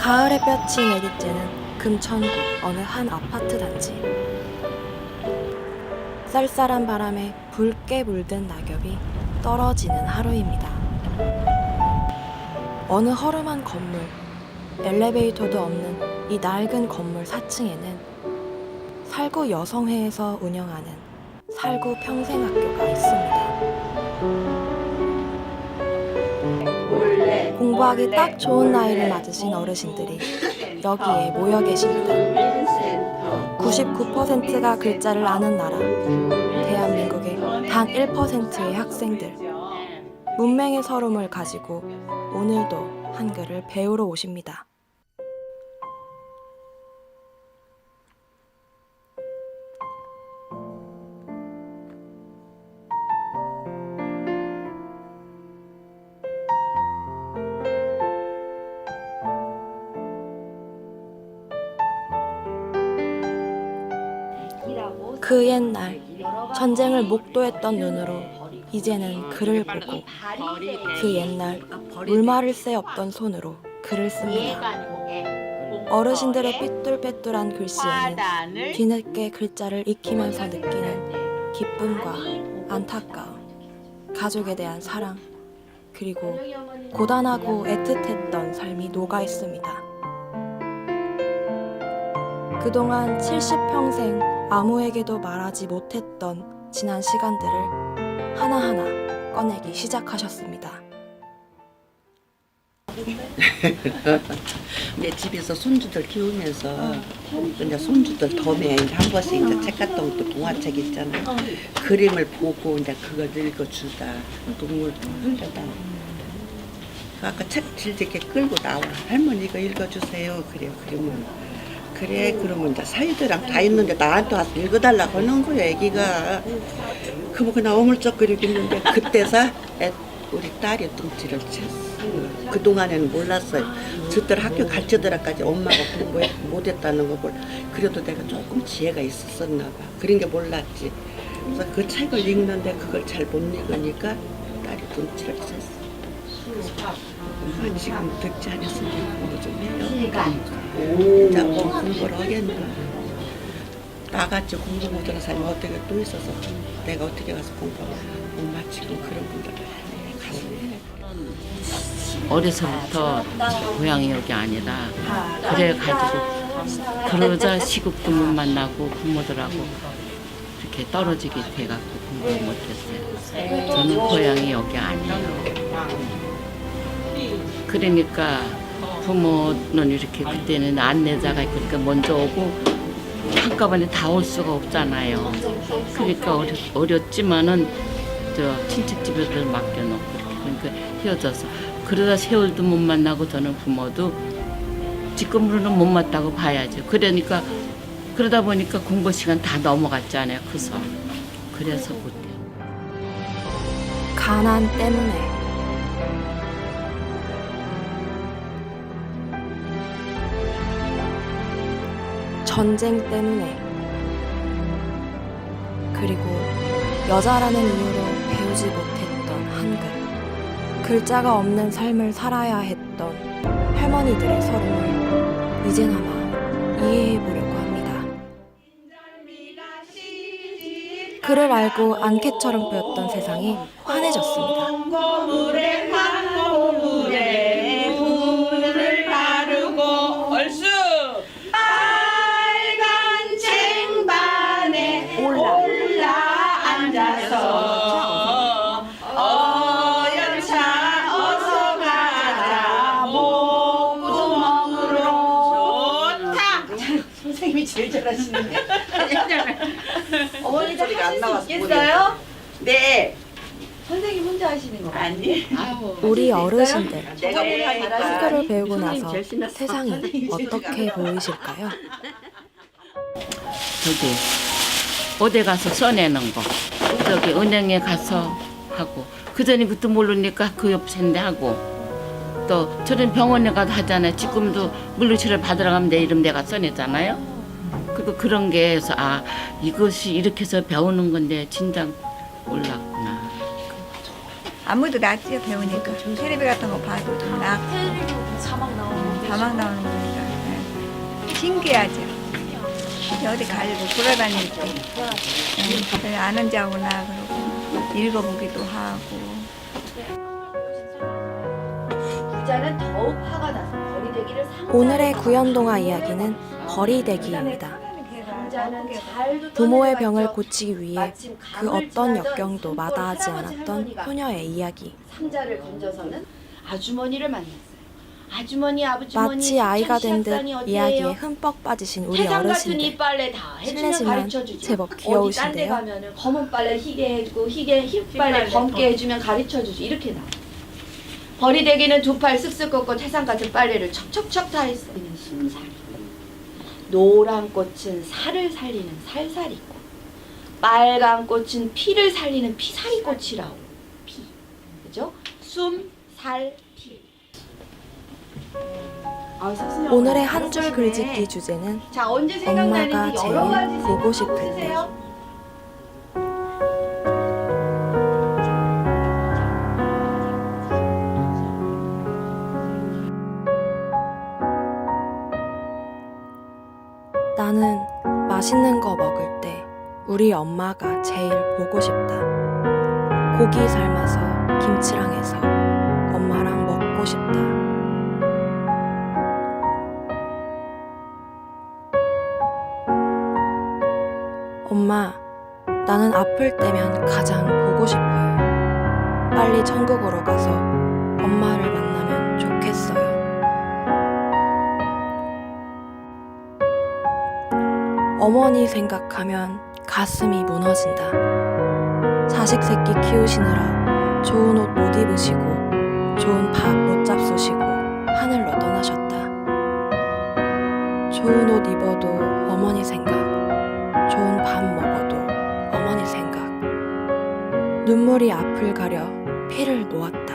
가을의 볕이 내리쬐는 금천구 어느 한 아파트 단지. 쌀쌀한 바람에 붉게 물든 낙엽이 떨어지는 하루입니다. 어느 허름한 건물, 엘리베이터도 없는 이 낡은 건물 4층에는 살구 여성회에서 운영하는 살구 평생학교가 있습니다. 공부하기 딱 좋은 나이를 맞으신 어르신들이 여기에 모여 계십니다. 99%가 글자를 아는 나라, 대한민국의 단 1%의 학생들. 문맹의 서름을 가지고 오늘도 한글을 배우러 오십니다. 그 옛날 전쟁을 목도했던 눈으로 이제는 글을 보고 그 옛날 물말을 새 없던 손으로 글을 씁니다. 어르신들의 삐뚤빼뚤한 글씨에는 뒤늦게 글자를 익히면서 느끼는 기쁨과 안타까움, 가족에 대한 사랑, 그리고 고단하고 애틋했던 삶이 녹아 있습니다. 그동안 70평생 아무에게도 말하지 못했던 지난 시간들을 하나하나 꺼내기 시작하셨습니다. 이제 집에서 손주들 키우면서 이제 손주들 덤에 한 번씩 이제 책 같은 것도 동화책 있잖아. 그림을 보고 이제 그걸 읽어주다 눈물도 흘려다. 아까 책 질지게 끌고 나와. 할머니 이거 읽어주세요. 그래요. 그러면 그래 그러면 이제 사이들랑 다 있는데 나한테 와서 읽어달라고 하는 거야 애기가. 그뭐 그냥 어물쩍거리고 있는데 그때서 애- 우리 딸이 뚱치를 쳤어. 그동안에는 몰랐어요. 저들 학교 가르쳐들어까지 엄마가 공부 못했다는 걸 그래도 내가 조금 지혜가 있었었나 봐. 그런 게 몰랐지. 그래서 그 책을 읽는데 그걸 잘 못 읽으니까 딸이 뚱치를 쳤어. 아, 지금 듣지 않았으면 공부 좀 해요. 진짜 뭐 공부를 하겠나. 나같이 공부 못하는 사람이 어떻게 또 있어서 내가 어떻게 가서 공부 못 마치고 그런 분들 많이 어려서부터 고향이 여기 아니라 그래 가지고 그러자 시국도 못 만나고 부모들하고 이렇게 떨어지게 돼갖고 공부 못했어요. 저는 고향이 여기 아니에요. 그러니까 부모는 이렇게 그때는 안내자가 있으니까 먼저 오고 한꺼번에 다 올 수가 없잖아요. 그러니까 어렸, 어렸지만은 저 친척 집에들 맡겨놓고 이렇게 그러니까 헤어져서 그러다 세월도 못 만나고 저는 부모도 지금으로는 못 맞다고 봐야죠. 그러니까 그러다 보니까 공부 시간 다 넘어갔잖아요. 그래서 그래서 못해요. 가난 때문에 전쟁 때문에 그리고 여자라는 이유로 배우지 못했던 한글 글자가 없는 삶을 살아야 했던 할머니들의 서름을 이제나마 이해해 보려고 합니다. 그를 알고 안개처럼 보였던 세상이 환해졌습니다. 잘하시는데. 어머니도 소리가 안 하실 수 나와서 있겠어요? 네. 선생님 혼자 하시는 거 아니. 우리 어르신들 내가 못하니까. 한글을 배우고 나서 세상이 어떻게 보이실까요? 저기 어디 가서 써내는 거. 저기 은행에 가서 하고. 그 전에 그것도 모르니까 그 옆샌데 하고. 또 저는 병원에 가도 하잖아요. 지금도 물리치료 받으러 가면 내 이름 내가 써내잖아요 그리고 그런 게 해서 아 이것이 이렇게 해서 배우는 건데 진작 몰랐구나. 아무도 낫지요 배우니까. 텔레비 같은 거 봐도 좀 낫고. 텔레비로 자막 나오는데 자막 나오는 거니까. 예. 신기하죠. 어디 가려고 돌아다닐 때 예, 아는 자구나 그러고 읽어보기도 하고. 부자는 더욱 화가 나서 버리대기를 오늘의 구연동화 이야기는 버리대기입니다. 잘도 부모의. 병을 고치기 위해 그 어떤 역경도 마다하지 않았던 효녀의 이야기. 상자를 건져서는 아주머니를 만났어요. 아주머니 아버지머니 마치 아이가 된 듯? 이야기에 흠뻑 빠지신 우리 세상 같은 어르신들. 이 빨래 다 해주면 실례지만 가르쳐 주죠. 제법 어디 딴데 귀여우신데요. 가면은 검은 빨래 희게 해주고 희게 흰 빨래 검게 해주면 가르쳐 주죠. 이렇게 나. 버리대기는 두 팔 쓱쓱 꺾고 태산 같은 빨래를 척척척 다 했어. 그냥 순살. 노란 꽃은 살을 살리는 살살이꽃. 빨간 꽃은 피를 살리는 피살이 꽃이라고. 피. 그죠? 숨, 살, 피. 아, 오늘의 오늘 한 줄. 글짓기 주제는 자 언제 엄마가 제일 보고 싶을 때. 맛있는 거 먹을 때 우리 엄마가 제일 보고 싶다. 고기 삶아서 김치랑 해서 엄마랑 먹고 싶다. 엄마, 나는 아플 때면 가장 보고 싶어요. 빨리 천국으로 가서 엄마를 어머니 생각하면 가슴이 무너진다. 자식 새끼 키우시느라 좋은 옷 못 입으시고 좋은 밥 못 잡수시고 하늘로 떠나셨다. 좋은 옷 입어도 어머니 생각, 좋은 밥 먹어도 어머니 생각. 눈물이 앞을 가려 피를 놓았다.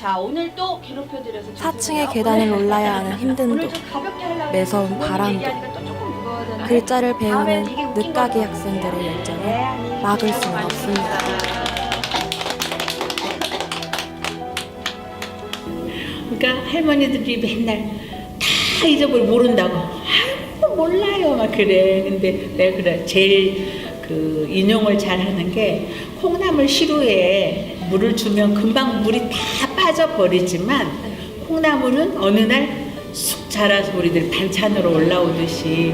자 오늘 또 괴롭혀드려서 4층의 계단을 올라야 하는 힘듦도 오늘 좀 가볍게 하려고 매서운 바람도 얘기하니까 또 조금 무거워졌네. 글자를 다음엔 배우는 웃긴 늦가기 것 학생들의. 열정을 네, 아니, 막을 수는 없습니다. 그러니까 할머니들이 맨날 다 잊어버려 모른다고. 아이고 몰라요 막 그래. 근데 내가 그래 제일 그 인용을 잘 하는 게 콩나물 시루에 물을 주면 금방 물이 다 빠져버리지만 콩나물은 어느 날 쑥 자라서 우리들 반찬으로 올라오듯이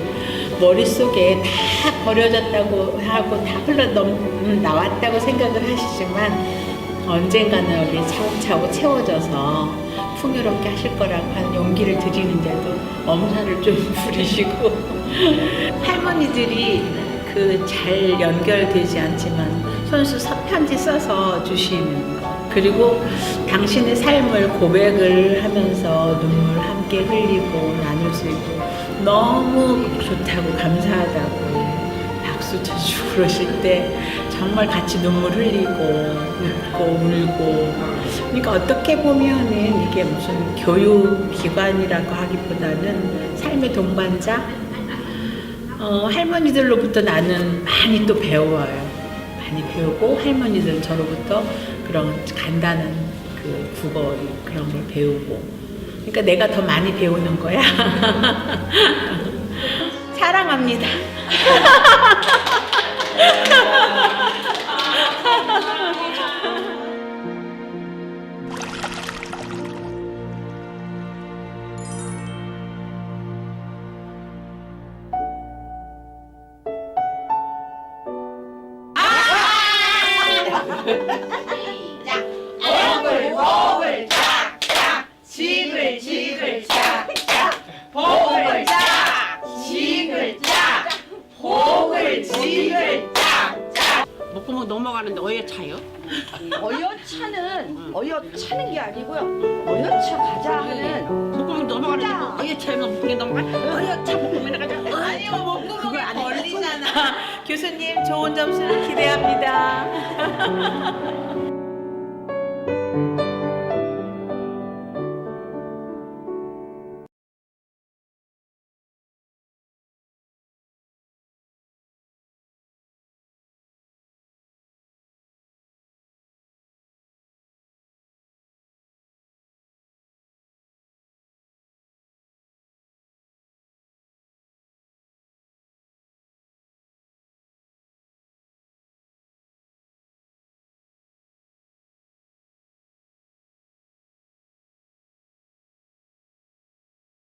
머릿속에 다 버려졌다고 하고 다 흘러 넘 나왔다고 생각을 하시지만 언젠가는 우리 차곡차곡 채워져서 풍요롭게 하실 거라고 하는 용기를 드리는데도 엄살을 좀 부리시고. 할머니들이 그 잘 연결되지 않지만 손수 서편지 써서 주시는 거 그리고 당신의 삶을 고백을 하면서 눈물 함께 흘리고 나눌 수 있고 너무 좋다고 감사하다고 박수 쳐주고 그러실 때 정말 같이 눈물 흘리고 웃고 울고 그러니까 어떻게 보면은 이게 무슨 교육기관이라고 하기보다는 삶의 동반자? 어, 할머니들로부터 나는 많이 또 배워요 많이 배우고 할머니들은 저로부터 그런 간단한 그 국어 그런 걸 배우고 그러니까 내가 더 많이 배우는 거야 사랑합니다. 너무 넘어가는데 어여 차요? 어여차는 어여차는 게 아니고요. 어여차 가자 하는 목구멍 넘어가는데 뭐 어여 차면 목구멍이 넘어가? 어여 차 목구멍이 가자. 아니요, 목구멍이 뭐 걸리잖아. 교수님, 좋은 점수를 기대합니다.